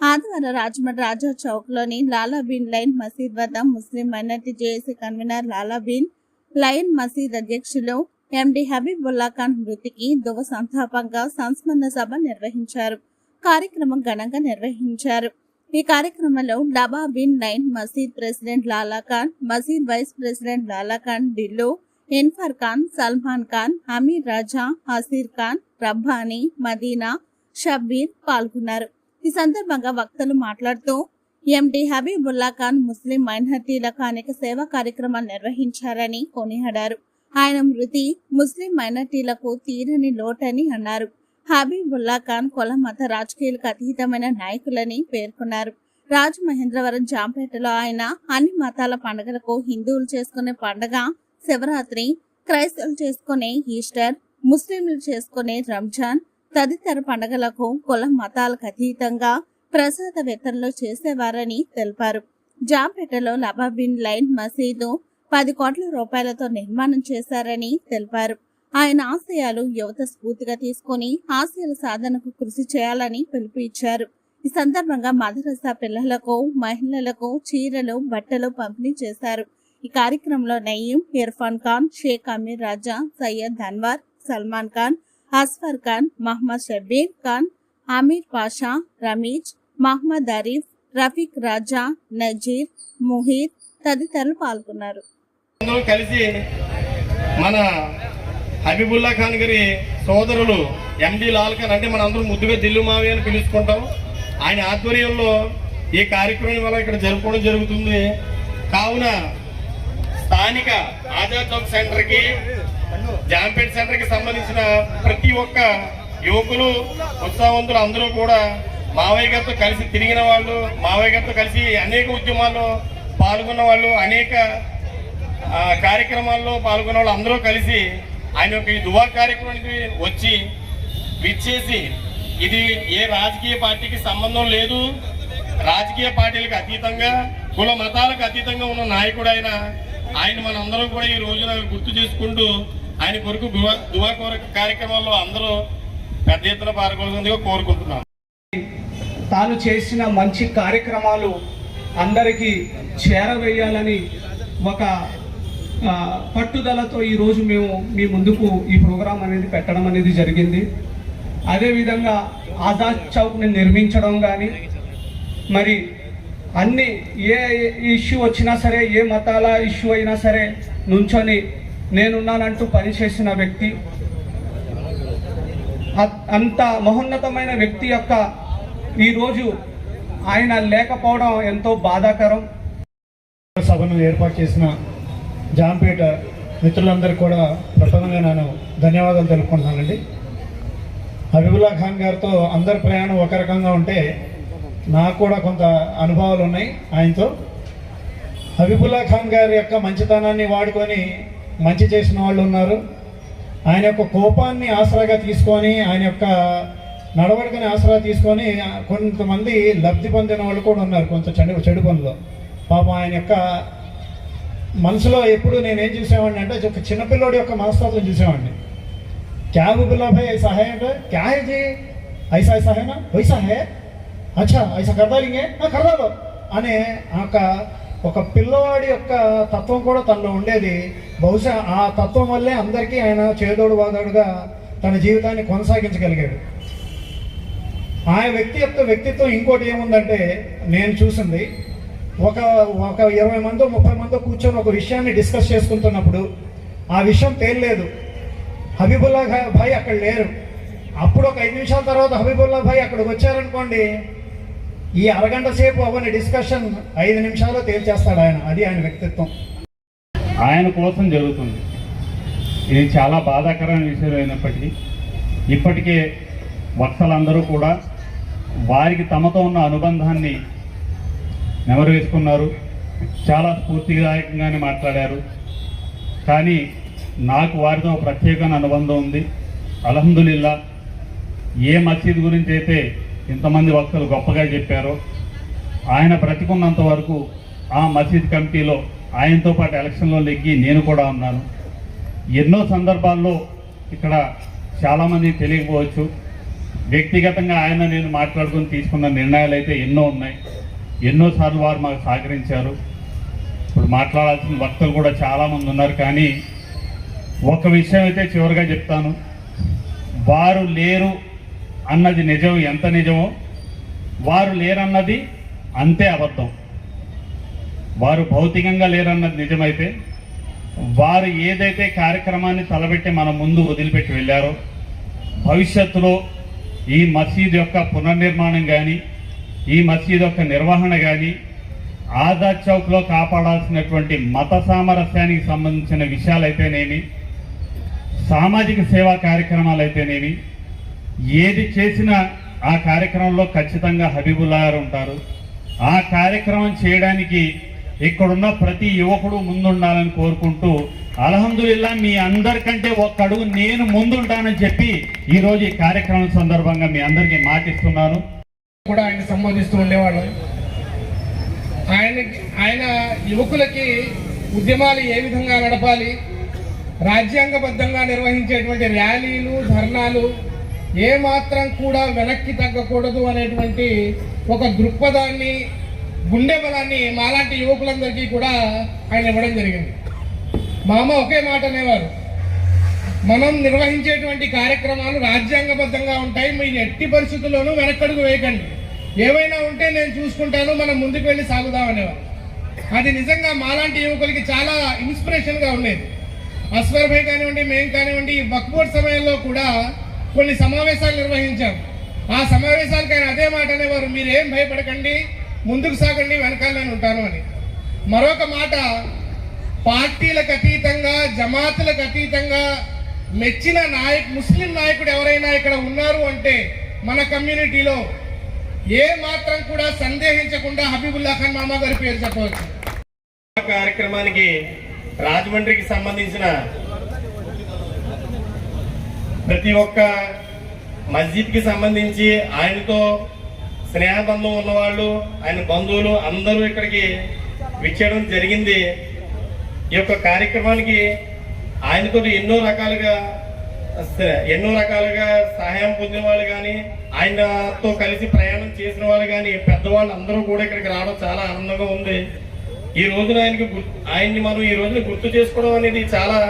ఆదివారం రాజమండ్రి రాజా చౌక్లోని లైన్ మసీద్ వద్ద ముస్లిం మైనార్టీ జేఏసీ కన్వీనర్ లాలాబీన్ లయన్ లైన్ మసీద్ అధ్యక్షులు ఎండి హబీబుల్లా ఖాన్ మృతికి దువ సంతాపంగా సంస్మరణ సభ నిర్వహించారు. కార్యక్రమం ఘనంగా నిర్వహించారు. ఈ కార్యక్రమంలో డబా బిన్ లైన్ మసీద్ ప్రెసిడెంట్ లాలా ఖాన్ మసీద్ వైస్ ప్రెసిడెంట్ లాలా ఖాన్ ఢిల్లో ఇన్ఫర్ ఖాన్ సల్మాన్ ఖాన్ అమీర్ రాజా హసీర్ ఖాన్ రబ్బానీ మదీనా షబ్బీర్ పాల్గొన్నారు. ఈ సందర్భంగా వక్తలు మాట్లాడుతూ ఎండి హబీబుల్లా ఖాన్ ముస్లిం మైనార్టీలకు అనేక సేవా కార్యక్రమాలు నిర్వహించారని కొనియాడారు. ఆయన మృతి ముస్లిం మైనార్టీలకు తీరని లోటని అన్నారు. హబీబుల్లా ఖాన్ కుల మత రాజకీయాలకు అతీతమైన నాయకులని పేర్కొన్నారు. రాజమహేంద్రవరం జాంపేటలో ఆయన అన్ని మతాల పండుగలకు హిందువులు చేసుకునే పండుగ శివరాత్రి క్రైస్తవులు చేసుకునే ఈస్టర్ ముస్లింలు చేసుకునే రంజాన్ తదితర పండుగలకు కుల మతాలకు అతీతంగా ప్రసాద వితరణలు చేసేవారని తెలిపారు. జాంపేటలో లబాబిన్ లైన్ మసీదు పది కోట్ల రూపాయలతో నిర్మాణం చేశారని తెలిపారు. ఆయన ఆశయాలు యువత స్ఫూర్తిగా తీసుకుని ఆశయాల సాధనకు కృషి చేయాలని పిలుపు ఇచ్చారు ఈ సందర్భంగా మదరసా పిల్లలకు మహిళలకు చీరలు బట్టలు పంపిణీ చేశారు. ఈ కార్యక్రమంలో నయీం ఇర్ఫాన్ ఖాన్ షేక్ అమీర్ రాజా సయ్యద్ ధన్వార్ సల్మాన్ ఖాన్ అస్ఫర్ ఖాన్ మహమ్మద్ షబీర్ ఖాన్ అమీర్ పాషా రమీజ్ మహమ్మద్ అరీఫ్ రఫీక్ రాజా నజీర్ ముహీర్ తదితరులు పాల్గొన్నారు. అందరూ కలిసి మన హబీబుల్లా ఖాన్ గారి సోదరులు ఎండి లాల్ ఖాన్ అంటే మన అందరూ ముద్దుగా దిల్లు మావి అని పిలుచుకుంటాం. ఆయన ఆధ్వర్యంలో ఈ కార్యక్రమం వల్ల ఇక్కడ జరుపుకోవడం జరుగుతుంది. కావున స్థానిక ఆజాద్ చౌక్ సెంటర్కి జాంపేట సెంటర్కి సంబంధించిన ప్రతి ఒక్క యువకులు ఉత్సాహవంతులు అందరూ కూడా మావయ్య గారితో కలిసి తిరిగిన వాళ్ళు మావయ్య గారితో కలిసి అనేక ఉద్యమాల్లో పాల్గొన్న వాళ్ళు అనేక కార్యక్రమాల్లో పాల్గొన్న వాళ్ళు అందరూ కలిసి ఆయన యొక్క ఈ దువా కార్యక్రమానికి వచ్చి విచ్చేసి ఇది ఏ రాజకీయ పార్టీకి సంబంధం లేదు. రాజకీయ పార్టీలకు అతీతంగా కుల మతాలకు అతీతంగా ఉన్న నాయకుడు ఆయన ఆయన మనందరం కూడా ఈ రోజున గుర్తు చేసుకుంటూ ఆయన కొరకు దువా కోర కార్యక్రమాల్లో అందరూ పెద్ద ఎత్తున పాల్గొనగా కోరుకుంటున్నాం. తాను చేసిన మంచి కార్యక్రమాలు అందరికీ చేరవేయాలని ఒక పట్టుదలతో ఈరోజు మేము మీ ముందుకు ఈ ప్రోగ్రాం అనేది పెట్టడం అనేది జరిగింది. అదేవిధంగా ఆజాద్ చౌక్ని నిర్మించడం కానీ మరి అన్ని ఏ ఇష్యూ వచ్చినా సరే ఏ మతాల ఇష్యూ అయినా సరే నుంచొని నేనున్నానంటూ పనిచేసిన వ్యక్తి అంత మహోన్నతమైన వ్యక్తి యొక్క ఈరోజు ఆయన లేకపోవడం ఎంతో బాధాకరం. సభను ఏర్పాటు చేసిన జాంపేట మిత్రులందరికీ కూడా ప్రథమంగా నేను ధన్యవాదాలు తెలుపుకుంటున్నానండి. హబీబుల్లా ఖాన్ గారితో అందరి ప్రయాణం ఒక రకంగా ఉంటే నాకు కూడా కొంత అనుభవాలు ఉన్నాయి ఆయనతో. హబీబుల్లా ఖాన్ గారి యొక్క మంచితనాన్ని వాడుకొని మంచి చేసిన వాళ్ళు ఉన్నారు. ఆయన యొక్క కోపాన్ని ఆసరాగా తీసుకొని ఆయన యొక్క నడవడికని ఆసరా తీసుకొని కొంతమంది లబ్ధి పొందిన వాళ్ళు కూడా ఉన్నారు కొంత చెడు చెడు పనులు పాపం ఆయన యొక్క మనసులో ఎప్పుడు నేనేం చూసేవాడిని అంటే ఒక చిన్నపిల్లోడి యొక్క మనస్తత్వం చూసేవాడిని. క్యా పిల్లపై ఐసా హై అంటే క్యా ఇది ఐసా సహాయమా వైసా హే? అచ్చా ఐసా కర్దాలింగే? కర్దాలు. అనే ఆ ఒక పిల్లవాడి యొక్క తత్వం కూడా తనలో ఉండేది. బహుశా ఆ తత్వం వల్లే అందరికీ ఆయన చేదోడు వాదోడుగా తన జీవితాన్ని కొనసాగించగలిగాడు. ఆ వ్యక్తి యొక్క వ్యక్తిత్వం ఇంకోటి ఏముందంటే నేను చూసింది ఒక ఒక ఇరవై మందో ముప్పై మందో కూర్చొని ఒక విషయాన్ని డిస్కస్ చేసుకుంటున్నప్పుడు ఆ విషయం తేలలేదు. హబీబుల్లా భాయ్ అక్కడ లేరు. అప్పుడు ఒక ఐదు నిమిషాల తర్వాత హబీబుల్లా భాయ్ అక్కడికి వచ్చారనుకోండి ఈ అరగంట సేపు అవన్నీ డిస్కషన్ ఐదు నిమిషాల్లో తేల్చేస్తాడు ఆయన. అది ఆయన వ్యక్తిత్వం. ఆయన కోసం జరుగుతుంది. ఇది చాలా బాధాకరమైన విషయం అయినప్పటికీ ఇప్పటికే వక్తలందరూ కూడా వారికి తమతో ఉన్న అనుబంధాన్ని నెమరు వేసుకున్నారు చాలా స్ఫూర్తిదాయకంగానే మాట్లాడారు. కానీ నాకు వారితో ప్రత్యేకమైన అనుబంధం ఉంది. అల్హమ్దులిల్లా ఏ మసీద్ గురించి అయితే ఇంతమంది వక్తలు గొప్పగా చెప్పారో. ఆయన బ్రతికున్నంత వరకు ఆ మసీద్ కమిటీలో ఆయనతో పాటు ఎలక్షన్లో నెగ్గి నేను కూడా ఉన్నాను. ఎన్నో సందర్భాల్లో ఇక్కడ చాలామంది తెలియకపోవచ్చు. వ్యక్తిగతంగా ఆయన నేను మాట్లాడుకుని తీసుకున్న నిర్ణయాలు అయితే ఎన్నో ఉన్నాయి. ఎన్నోసార్లు వారు మాకు సహకరించారు. ఇప్పుడు మాట్లాడాల్సిన వక్తలు కూడా చాలామంది ఉన్నారు. కానీ ఒక విషయం అయితే చివరిగా చెప్తాను. వారు లేరు అన్నది నిజం ఎంత నిజమో వారు లేరన్నది అంతే అబద్ధం. వారు భౌతికంగా లేరన్నది నిజమైతే వారు ఏదైతే కార్యక్రమాన్ని తలబెట్టి మన ముందు వదిలిపెట్టి వెళ్ళారో భవిష్యత్తులో ఈ మసీద్ యొక్క పునర్నిర్మాణం కానీ ఈ మసీద్ యొక్క నిర్వహణ కానీ ఆజాద్ చౌక్లో కాపాడాల్సినటువంటి మత సామరస్యానికి సంబంధించిన విషయాలైతేనేమి సామాజిక సేవా కార్యక్రమాలు అయితేనేమి ఏది చేసినా ఆ కార్యక్రమంలో ఖచ్చితంగా హబీబుల్లా గారు ఉంటారు. ఆ కార్యక్రమం చేయడానికి ఇక్కడున్న ప్రతి యువకుడు ముందుండాలని కోరుకుంటూ అలహందుల్లా మీ అందరికంటే ఒక్క అడుగు నేను ముందుంటానని చెప్పి ఈరోజు ఈ కార్యక్రమం సందర్భంగా మీ అందరికీ మాటిస్తున్నాను. కూడా ఆయన సంబోధిస్తూ ఉండేవాళ్ళం. ఆయన ఆయన యువకులకి ఉద్యమాలు ఏ విధంగా నడపాలి రాజ్యాంగబద్ధంగా నిర్వహించేటువంటి ర్యాలీలు ధర్నాలు ఏ మాత్రం కూడా వెనక్కి తగ్గకూడదు అనేటువంటి ఒక దృక్పథాన్ని గుండె బలాన్ని మాలాంటి యువకులందరికీ కూడా ఆయన ఇవ్వడం జరిగింది. మా అమ్మ ఒకే మాట అనేవారు మనం నిర్వహించేటువంటి కార్యక్రమాలు రాజ్యాంగబద్ధంగా ఉంటాయి మీరు ఎట్టి పరిస్థితుల్లోనూ వెనక్కడుగు వేయకండి. ఏవైనా ఉంటే నేను చూసుకుంటాను మనం ముందుకు వెళ్ళి సాగుదాం అనేవారు. అది నిజంగా మాలాంటి యువకులకి చాలా ఇన్స్పిరేషన్గా ఉండేది. అస్వర్ భాయ్ కానివ్వండి మేము కానివ్వండి ఈ వక్బోర్డ్ సమయంలో కూడా కొన్ని సమావేశాలు నిర్వహించాం. ఆ సమావేశాలకు ఆయన అదే మాట అనేవారు మీరు ఏం భయపడకండి ముందుకు సాగండి వెనకాల నేను ఉంటాను అని. మరొక మాట పార్టీలకు అతీతంగా జమాతులకు అతీతంగా మెచ్చిన నాయక్ ముస్లిం నాయకుడు ఎవరైనా ఇక్కడ ఉన్నారు అంటే మన కమ్యూనిటీలో ఏ మాత్రం కూడా సందేహించకుండా హబీబుల్లా ఖాన్ మామ గారి పేరు చెప్పవచ్చు. కార్యక్రమానికి రాజమండ్రికి సంబంధించిన ప్రతి ఒక్క మస్జిద్కి సంబంధించి ఆయనతో స్నేహబంధం ఉన్నవాళ్ళు ఆయన బంధువులు అందరూ ఇక్కడికి విచ్చేయడం జరిగింది. ఈ యొక్క కార్యక్రమానికి ఆయనతో ఎన్నో రకాలుగా ఎన్నో రకాలుగా సహాయం పొందిన వాళ్ళు కానీ ఆయనతో కలిసి ప్రయాణం చేసిన వాళ్ళు కానీ పెద్దవాళ్ళు అందరూ కూడా ఇక్కడికి రావడం చాలా ఆనందంగా ఉంది. ఈ రోజున ఆయనకి ఆయన్ని మనం ఈ రోజున గుర్తు చేసుకోవడం అనేది చాలా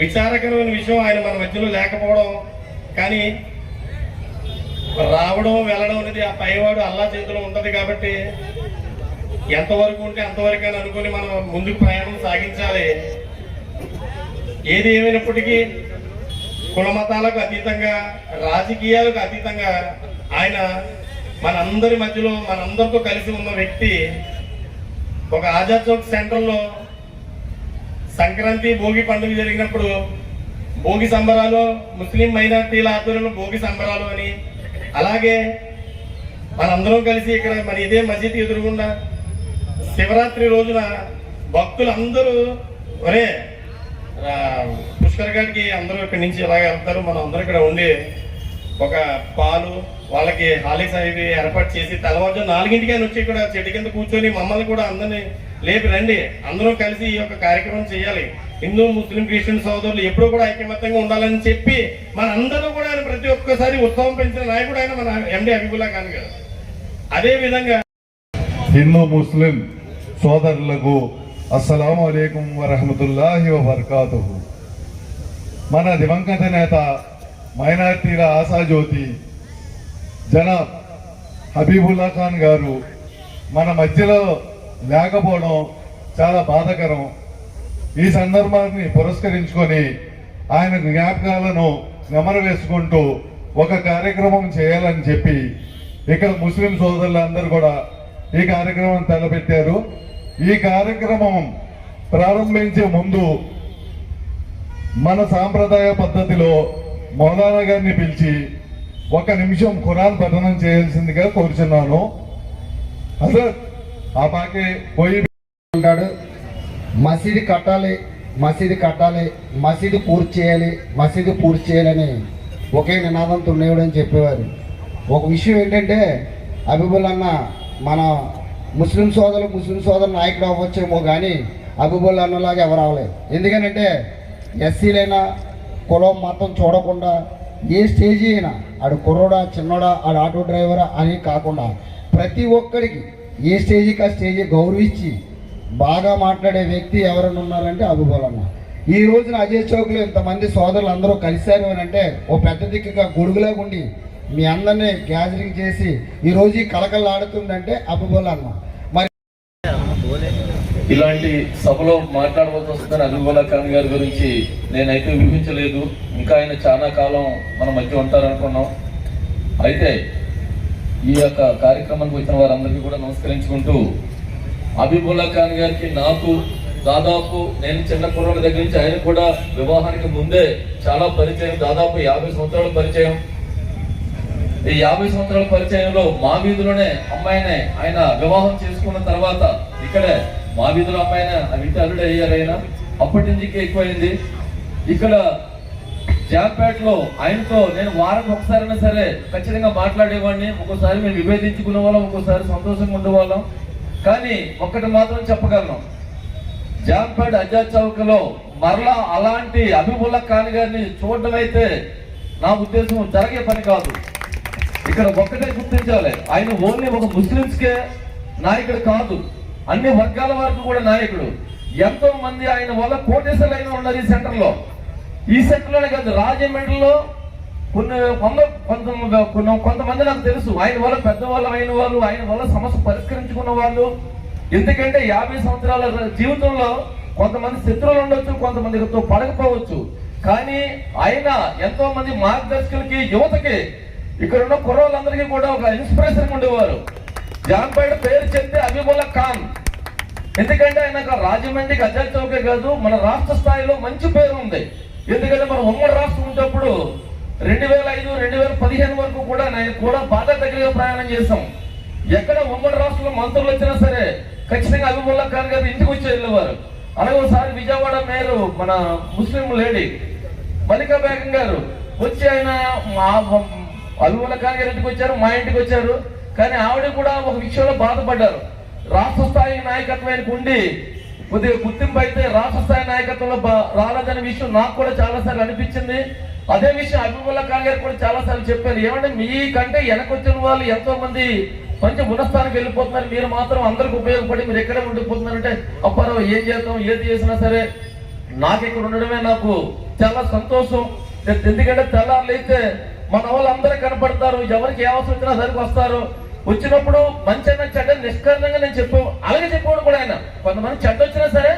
విచారకరమైన విషయం ఆయన మన మధ్యలో లేకపోవడం కానీ రావడం వెళ్ళడం అనేది ఆ పైవాడు అల్లా చేతిలో ఉంటుంది కాబట్టి ఎంతవరకు ఉంటే అంతవరకు అని అనుకుని మనం ముందుకు ప్రయాణం సాగించాలి. ఏది ఏమైనప్పటికీ కుల మతాలకు అతీతంగా రాజకీయాలకు అతీతంగా ఆయన మనందరి మధ్యలో మనందరితో కలిసి ఉన్న వ్యక్తి ఒక ఆజాద్ చౌక్ సెంటర్లో సంక్రాంతి భోగి పండుగ జరిగినప్పుడు భోగి సంబరాలు ముస్లిం మైనార్టీల ఆధ్వర్యంలో భోగి సంబరాలు అని అలాగే మనందరం కలిసి ఇక్కడ మరి ఇదే మసీద్ ఎదురుగుండా శివరాత్రి రోజున భక్తులందరూ ఒరే పుష్కర్ గారికి అందరూ ఇక్కడి నుంచి ఇలాగే వెళ్తారు. మనం అందరూ ఇక్కడ ఉండి ఒక పాలు వాళ్ళకి హాలిక్స్ అవి ఏర్పాటు చేసి తెల్లవారుజాము నాలుగింటికి వచ్చి ఇక్కడ చెట్టు కింద కూర్చొని మమ్మల్ని కూడా అందరినీ లేపి రండి. అందరూ కలిసి ఈ యొక్క కార్యక్రమం చేయాలి. హిందూ ముస్లిం క్రిస్టియన్ సోదరులు ఎప్పుడూ కూడా ఐకమత్యంగా ఉండాలని చెప్పి మన అందరూ కూడా ఆయన ప్రతి ఒక్కసారి ఉత్సవం పెంచిన నాయకుడు ఆయన మన ఎండి హబీబుల్లా ఖాన్ గారు. అదే విధంగా హిందూ ముస్లిం సోదరులకు అస్సలం అయికం వరహమతుల్లాహి వబర్కాతుహు. మన దివంగత నేత మైనార్టీల ఆశాజ్యోతి జనాబ్ హబీబుల్లా ఖాన్ గారు మన మధ్యలో లేకపోవడం చాలా బాధాకరం. ఈ సందర్భాన్ని పురస్కరించుకొని ఆయన జ్ఞాపకాలను నెమరు వేసుకుంటూ ఒక కార్యక్రమం చేయాలని చెప్పి ఇక్కడ ముస్లిం సోదరులందరూ కూడా ఈ కార్యక్రమం తలపెట్టారు. ఈ కార్యక్రమం ప్రారంభించే ముందు మన సాంప్రదాయ పద్ధతిలో మౌలానా గారిని పిలిచి ఒక నిమిషం ఖురాన్ పఠనం చేయాల్సిందిగా కోరుచున్నాను. అసలు ఆ పాకి పోయి ఉంటాడు. మసీదు కట్టాలి మసీదు కట్టాలి మసీదు పూర్తి చేయాలి మసీదు పూర్తి చేయాలని ఒకే నినాదంతో ఉండేవాడు అని చెప్పేవారు. ఒక విషయం ఏంటంటే అబిబుల్ అన్న మన ముస్లిం సోదరులు ముస్లిం సోదరులు నాయకుడు అవ్వచ్చేమో కానీ అబిబుల్ అన్నలాగా ఎవరు అవ్వలేదు. ఎందుకనంటే ఎస్సీలైనా కులం మతం చూడకుండా ఏ స్టేజీ అయినా ఆడు కుర్రోడా చిన్నోడా ఆడు ఆటో డ్రైవరా అని కాకుండా ప్రతి ఒక్కడికి ఏ స్టేజీకి ఆ స్టేజీ గౌరవించి బాగా మాట్లాడే వ్యక్తి ఎవరైనా ఉన్నారంటే అబుబోల్ ఈ రోజున అజయ్ చౌక్లో ఇంతమంది సోదరులు అందరూ కలిశారు అని అంటే ఓ పెద్ద దిక్కుగా గొడుగులాగా ఉండి మీ అందరినీ గ్యాదరింగ్ చేసి ఈరోజు ఈ కలకల్లాడుతుందంటే ఆడుతుందంటే అన్న మరి ఇలాంటి సభలో మాట్లాడవలసి వస్తుందని అభిబుల్లా ఖాన్ గారి గురించి నేనైతే ఊహించలేదు. ఇంకా ఆయన చాలా కాలం మన మధ్య ఉంటారనుకున్నాం. అయితే ఈ యొక్క కార్యక్రమానికి వచ్చిన వారందరికీ కూడా నమస్కరించుకుంటూ అబీబుల్లా ఖాన్ గారికి నాకు దాదాపు నేను చిన్న కుర్రోడి దగ్గర నుంచి ఆయన కూడా వివాహానికి ముందే చాలా పరిచయం దాదాపు యాభై సంవత్సరాల పరిచయం. ఈ యాభై సంవత్సరాల పరిచయంలో మా వీధిలోనే అమ్మాయినే ఆయన వివాహం చేసుకున్న తర్వాత ఇక్కడే మా వీధిలో అమ్మాయినే ఇంటి అల్లుడు అయ్యారు ఆయన. అప్పటి నుంచి ఎక్కువైంది. ఇక్కడ జాంపేటలో ఆయనతో నేను వారం ఒకసారైనా సరే ఖచ్చితంగా మాట్లాడేవాడిని. ఒక్కోసారి మేము విభేదించుకునే వాళ్ళం ఒక్కోసారి సంతోషంగా ఉండేవాళ్ళం. కానీ ఒక్కటి మాత్రం చెప్పగలను. జాంపేట అజాద్ చౌకలో మరలా అలాంటి అభిబుల్లా ఖాన్ గారిని చూడడం అయితే నా ఉద్దేశం జరిగే పని కాదు. ఇక్కడ ఒక్కటే గుర్తించాలి. ఆయన ఓన్లీ ఒక ముస్లింస్కే నాయకుడు కాదు. అన్ని వర్గాల వరకు కూడా నాయకుడు. ఎంతో మంది ఆయన వల్ల కోటేశ్వరులు అయినా ఉన్నారు ఈ సెంటర్లో. ఈ సెక్టర్లోనే కాదు రాజమండ్రిలో కొన్ని వంద కొంత కొంతమంది నాకు తెలుసు. ఆయన వల్ల పెద్దవాళ్ళు అయిన వాళ్ళు ఆయన వల్ల సమస్య పరిష్కరించుకున్న వాళ్ళు. ఎందుకంటే యాభై సంవత్సరాల జీవితంలో కొంతమంది శత్రువులు ఉండొచ్చు కొంతమందితో పడకపోవచ్చు. కానీ ఆయన ఎంతో మంది మార్గదర్శకులకి యువతకి ఇక్కడ ఉన్న కుర్రోళ్ళందరికీ కూడా ఒక ఇన్స్పిరేషన్ ఉండేవారు. జాన్పేట పేరు చెప్తే అబీబుల్లా ఖాన్. ఎందుకంటే ఆయన రాజమండ్రికి అజయ్ చౌకే కాదు మన రాష్ట్ర స్థాయిలో మంచి పేరు ఉంది. ఎందుకంటే మనం ఉమ్మడి రాష్ట్రం ఉన్నప్పుడు రెండు వేల ఐదు రెండు వేల పదిహేను వరకు కూడా నేను కూడా బాధ దగ్గరగా ప్రయాణం చేశాం. ఎక్కడ ఉమ్మడి రాష్ట్రంలో మంత్రులు వచ్చినా సరే ఖచ్చితంగా అబీబుల్లా ఖాన్ గారు ఇంటికి వచ్చి వెళ్ళేవారు. అలాగే ఒకసారి విజయవాడ మేయర్ మన ముస్లిం లేడీ మల్లికా బేగం గారు వచ్చి ఆయన మా అభిమల ఖాన్ గారి ఇంటికి వచ్చారు మా ఇంటికి వచ్చారు. కానీ ఆవిడ కూడా ఒక విషయంలో బాధపడ్డారు. రాష్ట్ర స్థాయి నాయకత్వానికి ఉండి కొద్దిగా గుర్తింపు అయితే రాష్ట్ర స్థాయి నాయకత్వంలో బా- రాలేదనే విషయం నాకు కూడా చాలా సార్లు అనిపించింది. అదే విషయం అభిమల ఖాన్ గారు కూడా చాలా సార్లు చెప్పారు ఏమంటే మీకంటే వెనకొచ్చిన వాళ్ళు ఎంతో మంది మంచి ఉన్నతానికి వెళ్ళిపోతున్నారు. మీరు మాత్రం అందరికి ఉపయోగపడి మీరు ఎక్కడే ఉండిపోతున్నారంటే అప్పారావు ఏం చేద్దాం ఏది చేసినా సరే నాకు ఇక్కడ ఉండడమే నాకు చాలా సంతోషం. ఎందుకంటే తెల్లారులు అయితే మన వాళ్ళు అందరూ కనపడతారు. ఎవరికి ఏ అవసరం వచ్చినా సరికి వస్తారు వచ్చినప్పుడు మంచి చెడ్డ నిష్కరణంగా నేను చెప్పు. అలాగే చెప్పేవాడు కూడా ఆయన. కొంతమంది చెడ్డ వచ్చినా సరే